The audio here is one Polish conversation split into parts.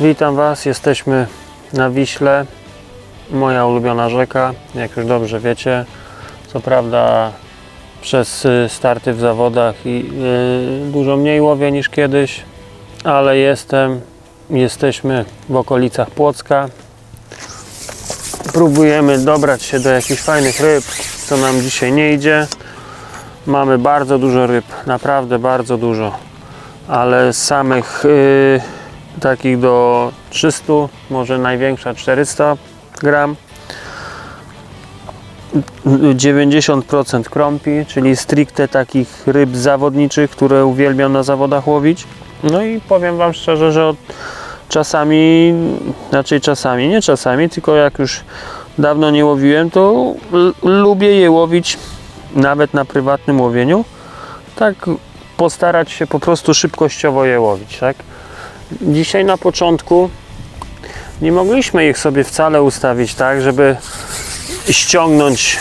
Witam Was, jesteśmy na Wiśle, moja ulubiona rzeka, jak już dobrze wiecie. Co prawda przez y, starty w zawodach i y, dużo mniej łowię niż kiedyś, ale jestem, jesteśmy w okolicach Płocka. Próbujemy dobrać się do jakichś fajnych ryb, co nam dzisiaj nie idzie. Mamy bardzo dużo ryb, naprawdę bardzo dużo, ale samych y, takich do 300, może największa 400 gram. 90% krąpi, czyli stricte takich ryb zawodniczych, które uwielbiam na zawodach łowić. No i powiem Wam szczerze, że od czasami, znaczy czasami, nie czasami, tylko jak już dawno nie łowiłem, to lubię je łowić nawet na prywatnym łowieniu. Tak postarać się po prostu szybkościowo je łowić, tak? Dzisiaj na początku nie mogliśmy ich sobie wcale ustawić tak, żeby ściągnąć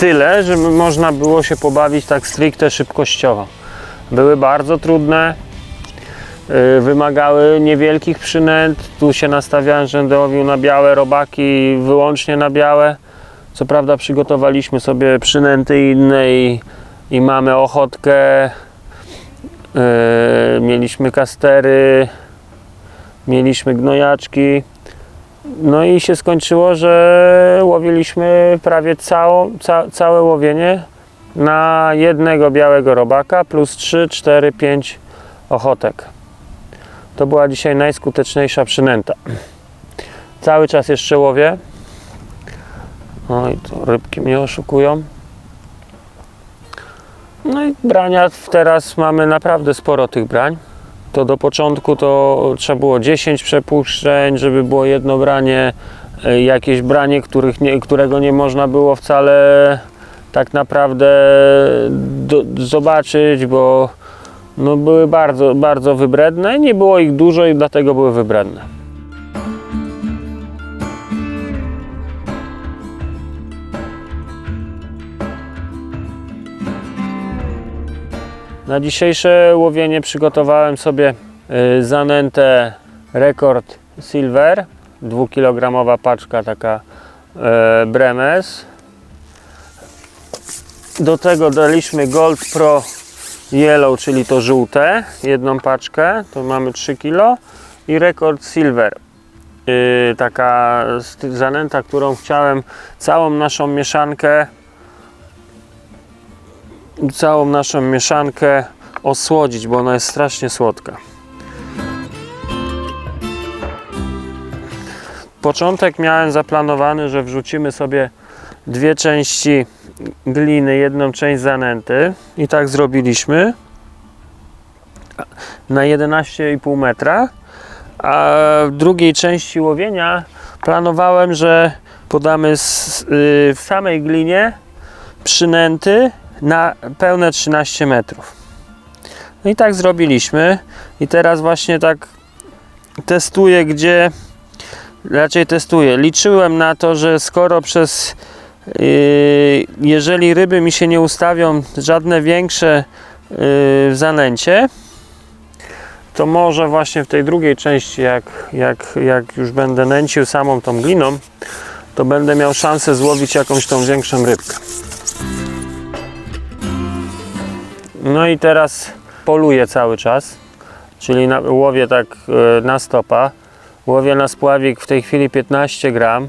tyle, żeby można było się pobawić tak stricte szybkościowo. Były bardzo trudne, yy, wymagały niewielkich przynęt. Tu się nastawiałem, łowił na białe robaki, wyłącznie na białe. Co prawda przygotowaliśmy sobie przynęty inne i, i mamy ochotkę, mieliśmy kastery, mieliśmy gnojaczki. No i się skończyło, że łowiliśmy prawie ca, całe łowienie na jednego białego robaka plus 3, 4, 5 ochotek. To była dzisiaj najskuteczniejsza przynęta. Cały czas jeszcze łowię. Oj, to rybki mnie oszukują. No i brania teraz mamy naprawdę sporo tych brań. To do początku to trzeba było 10 przepuszczeń, żeby było jedno branie, e, jakieś branie, których nie, którego nie można było wcale tak naprawdę do, zobaczyć, bo no były bardzo, bardzo wybredne. Nie było ich dużo i dlatego były wybredne. Na dzisiejsze łowienie przygotowałem sobie y, zanętę Rekord Silver, 2-kilogramowa paczka taka e, Bremes. Do tego daliśmy Gold Pro Yellow, czyli to żółte, jedną paczkę, to mamy 3 kg i Rekord Silver. Y, taka zanęta, którą chciałem całą naszą mieszankę całą naszą mieszankę osłodzić, bo ona jest strasznie słodka. Początek miałem zaplanowany, że wrzucimy sobie dwie części gliny, jedną część zanęty i tak zrobiliśmy na 11,5 metra. A w drugiej części łowienia planowałem, że podamy y, w samej glinie przynęty na pełne 13 metrów. No i tak zrobiliśmy. I teraz właśnie tak testuję, gdzie raczej testuję. Liczyłem na to, że skoro przez yy, jeżeli ryby mi się nie ustawią żadne większe yy, w zanęcie, to może właśnie w tej drugiej części, jak, jak, jak już będę nęcił samą tą gliną, to będę miał szansę złowić jakąś tą większą rybkę. No i teraz poluję cały czas, czyli na, łowię tak e, na stopa. Łowię na spławik w tej chwili 15 gram.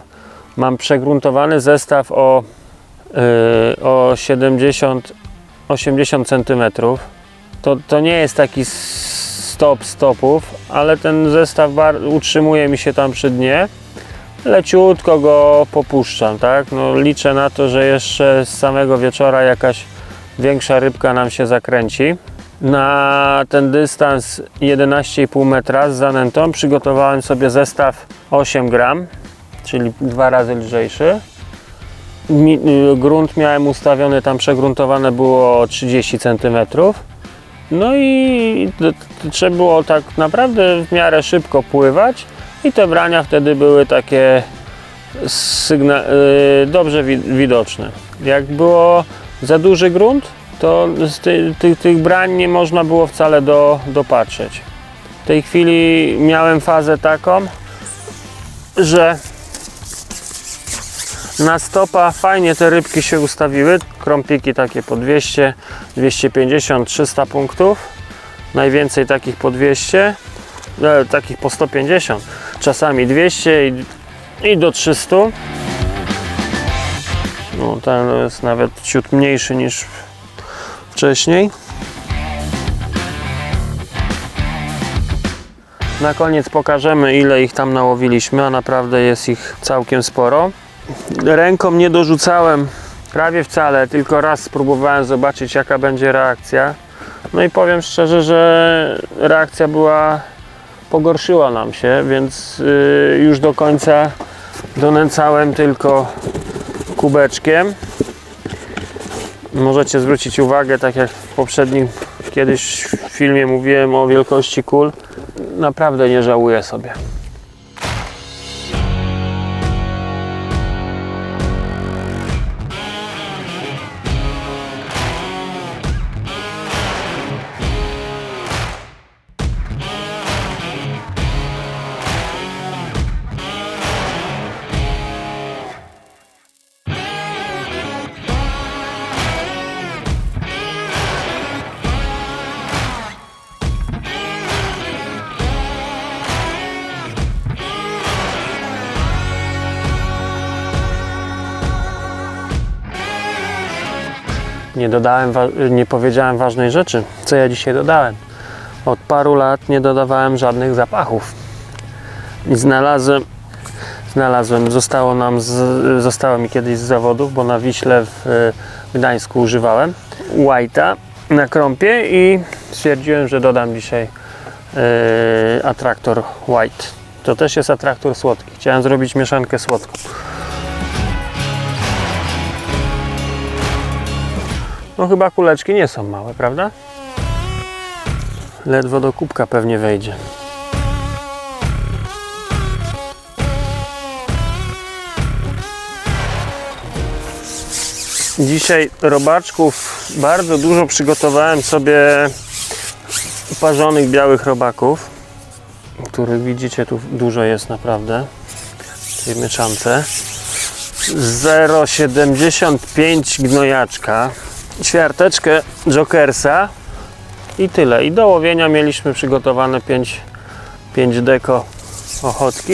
Mam przegruntowany zestaw o, e, o 70 80 cm. To, to nie jest taki stop stopów, ale ten zestaw utrzymuje mi się tam przy dnie. Leciutko go popuszczam, tak? No, liczę na to, że jeszcze z samego wieczora jakaś większa rybka nam się zakręci. Na ten dystans 11,5 metra z zanętą przygotowałem sobie zestaw 8 gram, czyli dwa razy lżejszy. Y, grunt miałem ustawiony, tam przegruntowane było 30 cm. No i trzeba było tak naprawdę w miarę szybko pływać i te brania wtedy były takie y, dobrze wi- widoczne. Jak było za duży grunt, to z ty, ty, tych brań nie można było wcale do, dopatrzeć. tej chwili miałem fazę taką, że na stopa fajnie te rybki się ustawiły. Krąpiki takie po 200, 250, 300 punktów. Najwięcej takich po 200, e, takich po 150, czasami 200 i, i do 300. No, ten jest nawet ciut mniejszy niż wcześniej. Na koniec pokażemy ile ich tam nałowiliśmy, a naprawdę jest ich całkiem sporo. Ręką nie dorzucałem prawie wcale, tylko raz spróbowałem zobaczyć jaka będzie reakcja. No i powiem szczerze, że reakcja była pogorszyła nam się, więc yy, już do końca donęcałem tylko kubeczkiem. Możecie zwrócić uwagę, tak jak w poprzednim kiedyś w filmie mówiłem o wielkości kul, naprawdę nie żałuję sobie. Nie dodałem, nie powiedziałem ważnej rzeczy. Co ja dzisiaj dodałem? Od paru lat nie dodawałem żadnych zapachów. I znalazłem, znalazłem, zostało nam, z, zostało mi kiedyś z zawodów, bo na Wiśle w Gdańsku używałem White'a na krąpie i stwierdziłem, że dodam dzisiaj e, atraktor White. To też jest atraktor słodki. Chciałem zrobić mieszankę słodką. No chyba kuleczki nie są małe, prawda? Ledwo do kubka pewnie wejdzie. Dzisiaj robaczków bardzo dużo przygotowałem sobie parzonych białych robaków, których widzicie tu dużo jest naprawdę w tej mieszance. 0,75 gnojaczka ćwiarteczkę Jokersa i tyle. I do łowienia mieliśmy przygotowane 5, 5 deko ochotki,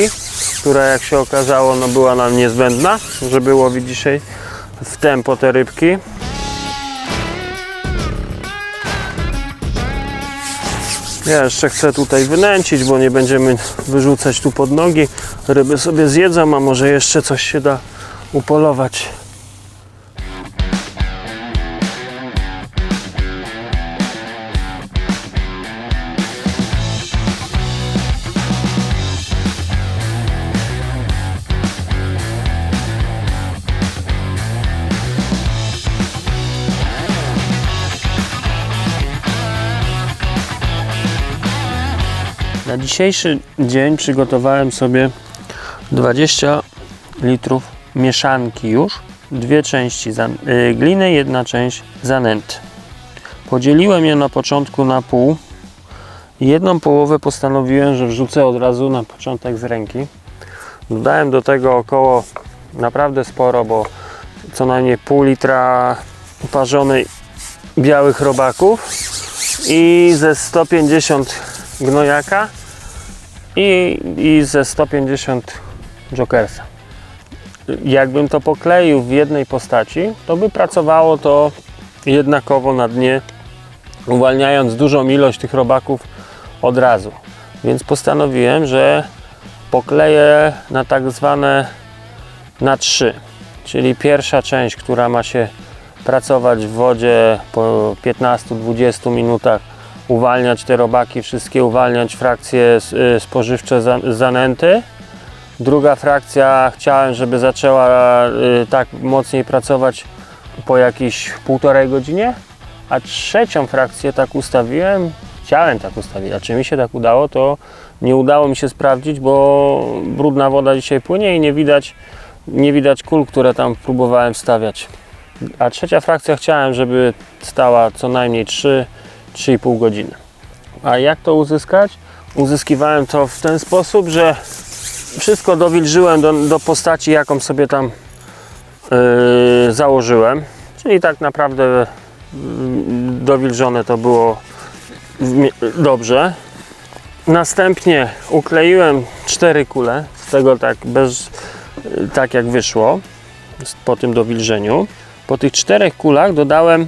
która jak się okazało no była nam niezbędna, żeby łowić dzisiaj w tempo te rybki. Ja jeszcze chcę tutaj wynęcić, bo nie będziemy wyrzucać tu pod nogi. Ryby sobie zjedzą, a może jeszcze coś się da upolować. Na dzisiejszy dzień przygotowałem sobie 20 litrów mieszanki już. Dwie części y, gliny, jedna część zanęty. Podzieliłem je na początku na pół. Jedną połowę postanowiłem, że wrzucę od razu na początek z ręki. Dodałem do tego około naprawdę sporo, bo co najmniej pół litra parzonej białych robaków i ze 150 gnojaka i, i ze 150 jokersa. Jakbym to pokleił w jednej postaci, to by pracowało to jednakowo na dnie, uwalniając dużą ilość tych robaków od razu. Więc postanowiłem, że pokleję na tak zwane na trzy. Czyli pierwsza część, która ma się pracować w wodzie po 15-20 minutach, uwalniać te robaki, wszystkie uwalniać frakcje y, spożywcze za- zanęty. Druga frakcja chciałem, żeby zaczęła y, tak mocniej pracować po jakieś półtorej godzinie, a trzecią frakcję tak ustawiłem, chciałem tak ustawić, a czy mi się tak udało, to nie udało mi się sprawdzić, bo brudna woda dzisiaj płynie i nie widać, nie widać kul, które tam próbowałem wstawiać. A trzecia frakcja chciałem, żeby stała co najmniej 3 3,5 godziny. A jak to uzyskać? uzyskiwałem to w ten sposób, że wszystko dowilżyłem do, do postaci, jaką sobie tam yy, założyłem. Czyli tak naprawdę yy, dowilżone to było dobrze. Następnie ukleiłem cztery kule, z tego tak bez, yy, tak jak wyszło po tym dowilżeniu. Po tych czterech kulach dodałem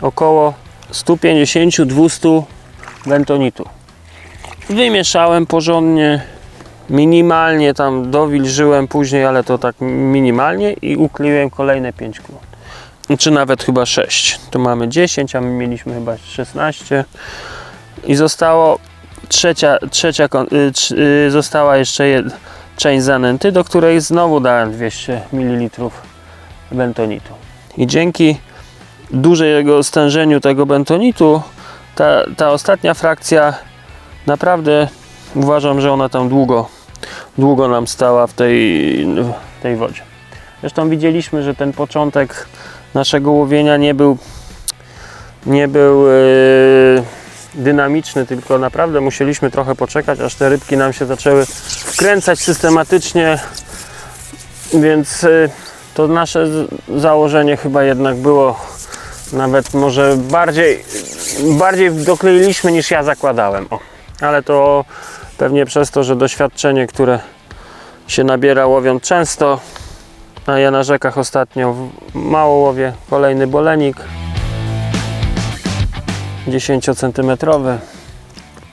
około 150-200 bentonitu. Wymieszałem porządnie, minimalnie tam dowilżyłem później, ale to tak minimalnie i ukleiłem kolejne 5 kul. Czy nawet chyba 6. Tu mamy 10, a my mieliśmy chyba 16. I zostało trzecia, trzecia y, y, została jeszcze jed, część zanęty, do której znowu dałem 200 ml bentonitu. I dzięki dużego stężeniu tego bentonitu ta, ta ostatnia frakcja naprawdę uważam, że ona tam długo, długo nam stała w tej, w tej wodzie. Zresztą widzieliśmy, że ten początek naszego łowienia nie był, nie był e, dynamiczny, tylko naprawdę musieliśmy trochę poczekać, aż te rybki nam się zaczęły wkręcać systematycznie, więc e, to nasze założenie chyba jednak było nawet może bardziej, bardziej dokleiliśmy niż ja zakładałem. O. Ale to pewnie przez to, że doświadczenie, które się nabiera łowiąc często, a ja na rzekach ostatnio mało łowię, kolejny bolenik 10 cm.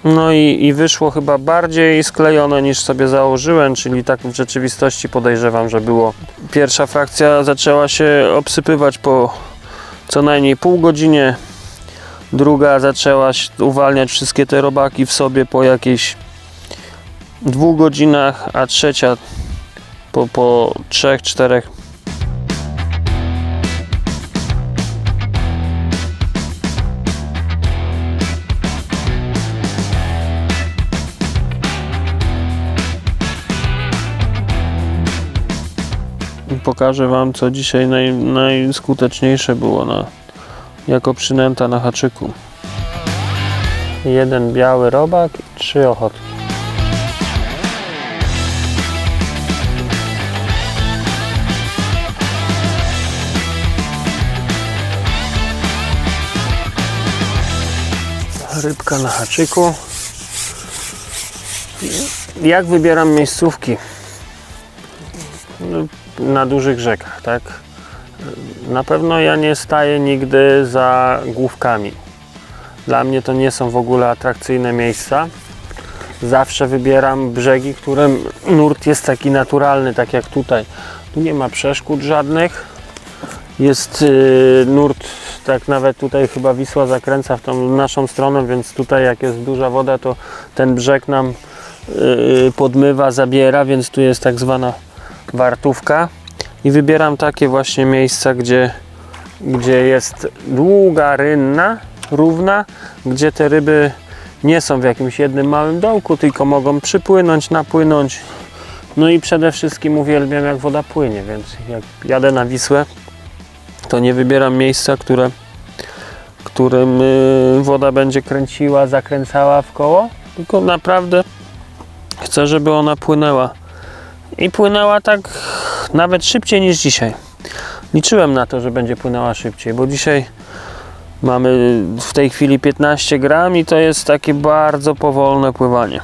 No i, i wyszło chyba bardziej sklejone niż sobie założyłem, czyli tak w rzeczywistości podejrzewam, że było. Pierwsza frakcja zaczęła się obsypywać po co najmniej pół godzinie. Druga zaczęła uwalniać wszystkie te robaki w sobie po jakichś dwóch godzinach, a trzecia po, po 3-4 Pokażę Wam, co dzisiaj naj, najskuteczniejsze było na, jako przynęta na haczyku. Jeden biały robak i trzy ochotki. Rybka na haczyku. Jak wybieram miejscówki? Na dużych rzekach, tak? Na pewno ja nie staję nigdy za główkami. Dla mnie to nie są w ogóle atrakcyjne miejsca. Zawsze wybieram brzegi, którym nurt jest taki naturalny, tak jak tutaj. Tu nie ma przeszkód żadnych. Jest yy, nurt, tak nawet tutaj chyba Wisła zakręca w tą naszą stronę, więc tutaj jak jest duża woda, to ten brzeg nam yy, podmywa, zabiera, więc tu jest tak zwana wartówka. I wybieram takie właśnie miejsca, gdzie, gdzie jest długa rynna, równa, gdzie te ryby nie są w jakimś jednym małym dołku, tylko mogą przypłynąć, napłynąć. No i przede wszystkim uwielbiam jak woda płynie, więc jak jadę na Wisłę, to nie wybieram miejsca, które, którym y, woda będzie kręciła, zakręcała w koło, tylko naprawdę chcę, żeby ona płynęła. I płynęła tak nawet szybciej niż dzisiaj. Liczyłem na to, że będzie płynęła szybciej, bo dzisiaj mamy w tej chwili 15 gram i to jest takie bardzo powolne pływanie.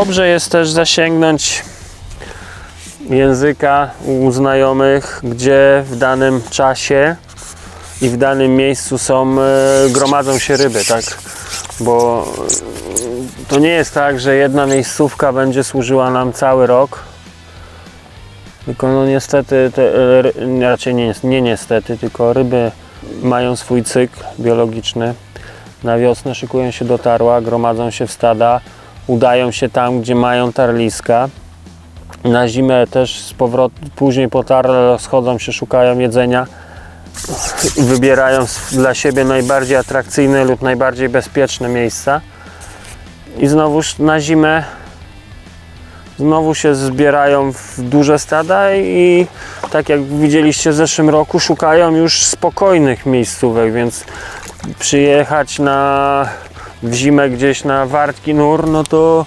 Dobrze jest też zasięgnąć języka u znajomych, gdzie w danym czasie i w danym miejscu są, e, gromadzą się ryby, tak? Bo e, to nie jest tak, że jedna miejscówka będzie służyła nam cały rok. Tylko no niestety, te, e, raczej nie, nie niestety, tylko ryby mają swój cykl biologiczny. Na wiosnę szykują się do tarła, gromadzą się w stada, udają się tam, gdzie mają tarliska. Na zimę też z powrotu, później po tarle rozchodzą się, szukają jedzenia wybierają dla siebie najbardziej atrakcyjne lub najbardziej bezpieczne miejsca. I znowuż na zimę znowu się zbierają w duże stada i tak jak widzieliście w zeszłym roku, szukają już spokojnych miejscówek, więc przyjechać na w zimę gdzieś na wartki nur, no to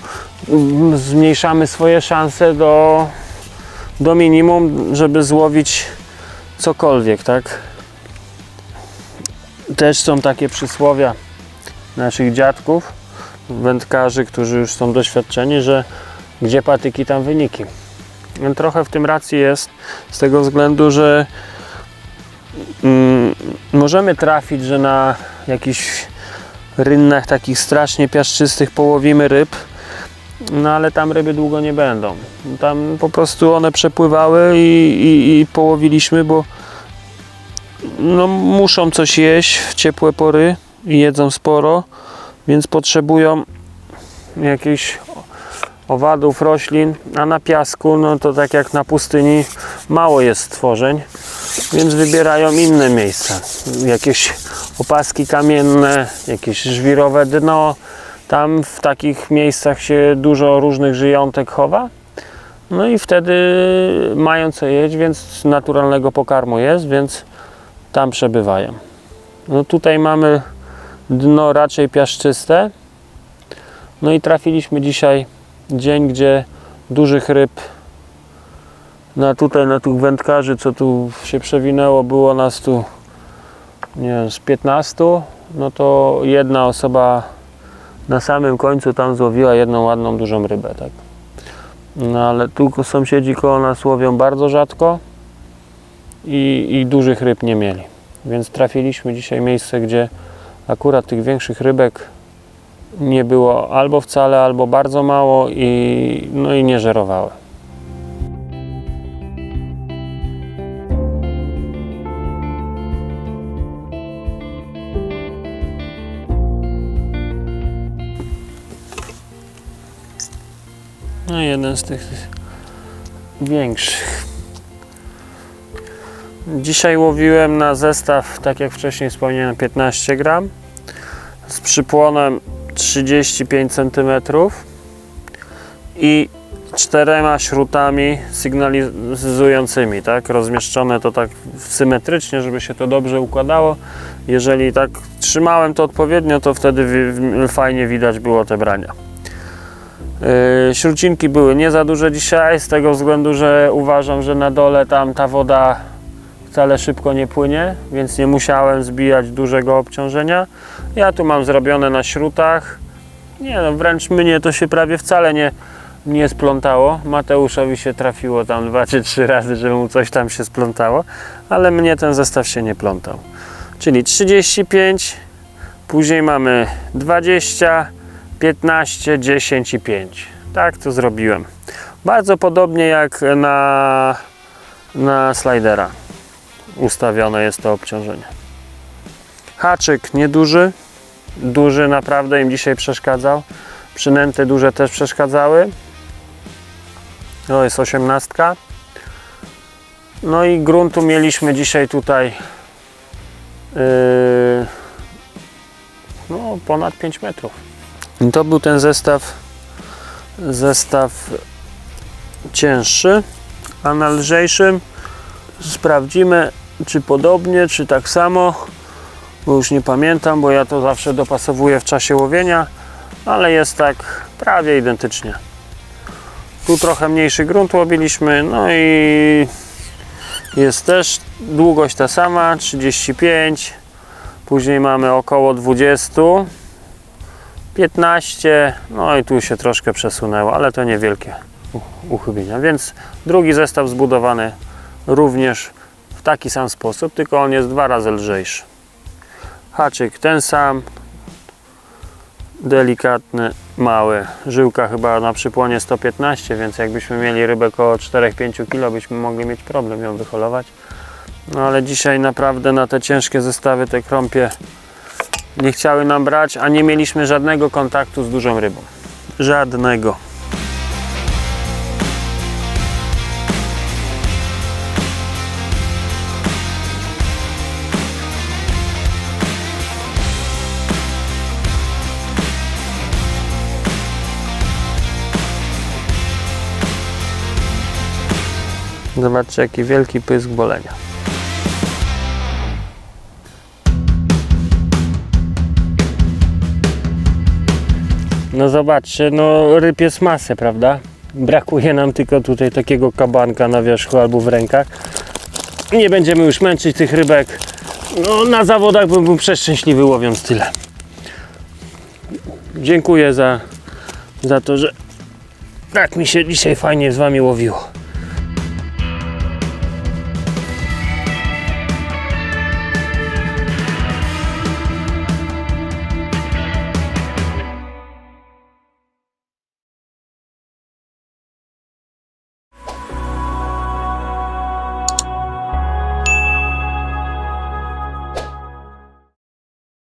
mm, zmniejszamy swoje szanse do, do minimum, żeby złowić cokolwiek, tak? Też są takie przysłowia naszych dziadków, wędkarzy, którzy już są doświadczeni, że gdzie patyki, tam wyniki. Trochę w tym racji jest, z tego względu, że mm, możemy trafić, że na jakichś rynnach takich strasznie piaszczystych połowimy ryb, no ale tam ryby długo nie będą. Tam po prostu one przepływały i, i, i połowiliśmy, bo no, muszą coś jeść w ciepłe pory i jedzą sporo, więc potrzebują jakichś owadów, roślin, a na piasku, no to tak jak na pustyni, mało jest stworzeń, więc wybierają inne miejsca. Jakieś opaski kamienne, jakieś żwirowe dno. Tam w takich miejscach się dużo różnych żyjątek chowa. No i wtedy mają co jeść, więc naturalnego pokarmu jest, więc tam przebywają. No tutaj mamy dno raczej piaszczyste. No i trafiliśmy dzisiaj dzień, gdzie dużych ryb na tutaj, na tych wędkarzy, co tu się przewinęło, było nas tu nie wiem, z 15, no to jedna osoba na samym końcu tam złowiła jedną ładną, dużą rybę, tak. No ale tu sąsiedzi koło nas łowią bardzo rzadko i, i dużych ryb nie mieli. Więc trafiliśmy dzisiaj miejsce, gdzie akurat tych większych rybek nie było albo wcale, albo bardzo mało i, no i nie żerowały. No jeden z tych większych. Dzisiaj łowiłem na zestaw, tak jak wcześniej wspomniałem, 15 gram z przypłonem 35 cm i czterema śrutami sygnalizującymi, tak? Rozmieszczone to tak symetrycznie, żeby się to dobrze układało. Jeżeli tak trzymałem to odpowiednio, to wtedy fajnie widać było te brania. Yy, śrucinki były nie za duże dzisiaj, z tego względu, że uważam, że na dole tam ta woda wcale szybko nie płynie, więc nie musiałem zbijać dużego obciążenia. Ja tu mam zrobione na śrutach. Nie no, wręcz mnie to się prawie wcale nie, nie splątało. Mateuszowi się trafiło tam dwa czy trzy razy, żeby mu coś tam się splątało, ale mnie ten zestaw się nie plątał. Czyli 35, później mamy 20, 15, 10 i 5. Tak to zrobiłem. Bardzo podobnie jak na, na slidera ustawione jest to obciążenie. Haczyk nieduży, duży naprawdę im dzisiaj przeszkadzał. Przynęty duże też przeszkadzały. To jest osiemnastka. No i gruntu mieliśmy dzisiaj tutaj yy, no, ponad 5 metrów. I to był ten zestaw zestaw cięższy, a na lżejszym sprawdzimy czy podobnie, czy tak samo bo już nie pamiętam, bo ja to zawsze dopasowuję w czasie łowienia, ale jest tak prawie identycznie. Tu trochę mniejszy grunt łobiliśmy, no i jest też długość ta sama, 35, później mamy około 20, 15, no i tu się troszkę przesunęło, ale to niewielkie uchybienia. Więc drugi zestaw zbudowany również taki sam sposób, tylko on jest dwa razy lżejszy. Haczyk ten sam, delikatny, mały. Żyłka chyba na przypłonie 115, więc jakbyśmy mieli rybę około 4-5 kg, byśmy mogli mieć problem ją wyholować. No ale dzisiaj naprawdę na te ciężkie zestawy te krąpie nie chciały nam brać, a nie mieliśmy żadnego kontaktu z dużą rybą. Żadnego. Zobaczcie jaki wielki pysk bolenia. No zobaczcie, no ryb jest masę, prawda? Brakuje nam tylko tutaj takiego kabanka na wierzchu albo w rękach. Nie będziemy już męczyć tych rybek. No na zawodach bym był przeszczęśliwy łowiąc tyle. Dziękuję za, za to, że tak mi się dzisiaj fajnie z Wami łowiło.